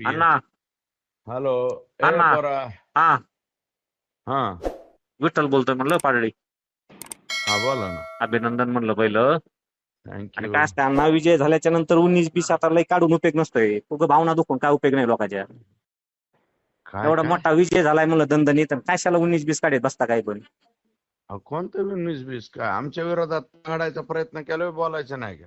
Hello ए अण्णा. पोरा हा हा विठ्ठल बोलतोय म्हणलं पाडळी. हा बोला ना. अभिनंदन म्हणलं पहिलं. आणि थँक्यू काय असतं अण्णा विजय झाल्याच्यानंतर उन्नीस बीस आता लय काढून उपयोग नसतोय. उगं भावना दुखून काय उपयोग नाही लोकांच्या. काय एवढा काय? मोठा विजय झालाय म्हणलं दणदणीत. तर कशाला उन्नीस बीस काढत बसता काय पण? अहो, कोणतं उन्नीस बीस काय? आमच्या विरोधात काढायचा प्रयत्न केला बोलायचं नाही का?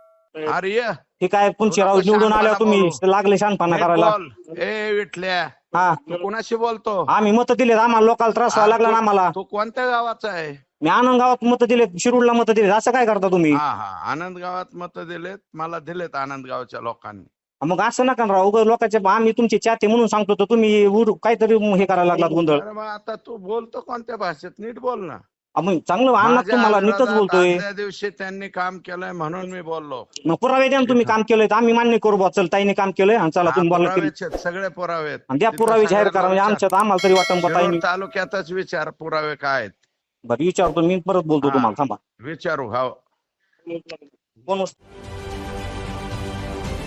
अरे ये. हे काय पुंचीराव नको निवडून आल्यावर तुम्ही लागले शानपणा नीट करायला. बोल. ए विठल्या. हा. तू कुणाशी बोलतो? आम्ही मत दिलेत आम्हाला लोकांना त्रास व्हायला लागला ना आम्हाला. तू कोणत्या गावाचा आहे? मी आनंद गावात मत दिलेत शिरूरला मत दिलेत. असं काय करता तुम्ही? हा हा. आनंद गावात मत दिलेत मला दिलेत आनंद गावच्या लोकांनी. मग असं नका ना राव. उगाच लोकांचे आम्ही तुमचे चाहते म्हणून सांगतो तर तुम्ही उर- काहीतरी हे करायला लागलात गोंधळ. अरे मग आता तू बोलतो कोणत्या भाषेत? नीट बोल ना. चांगलं माझ्या तुम्हाला नीटच बोलतोय. दिवशी त्यांनी काम केलंय म्हणून मी बोललो. मग पुरावे द्या ना तुम्ही काम केलंय तर आम्ही मान्य करू बा चल ताईने काम केलंय आणि चला तुम्ही बोला पुरावेच आहेत, सगळे पुरावे द्या पुरावे जाहीर करा म्हणजे. आमच्यात आम्हाला तरी वाटतं बा तालुक्यातच विचार पुरावे काय आहेत? बरं विचारतो मी परत बोलतो. तुम्हाला थांबा. विचारू हा कोण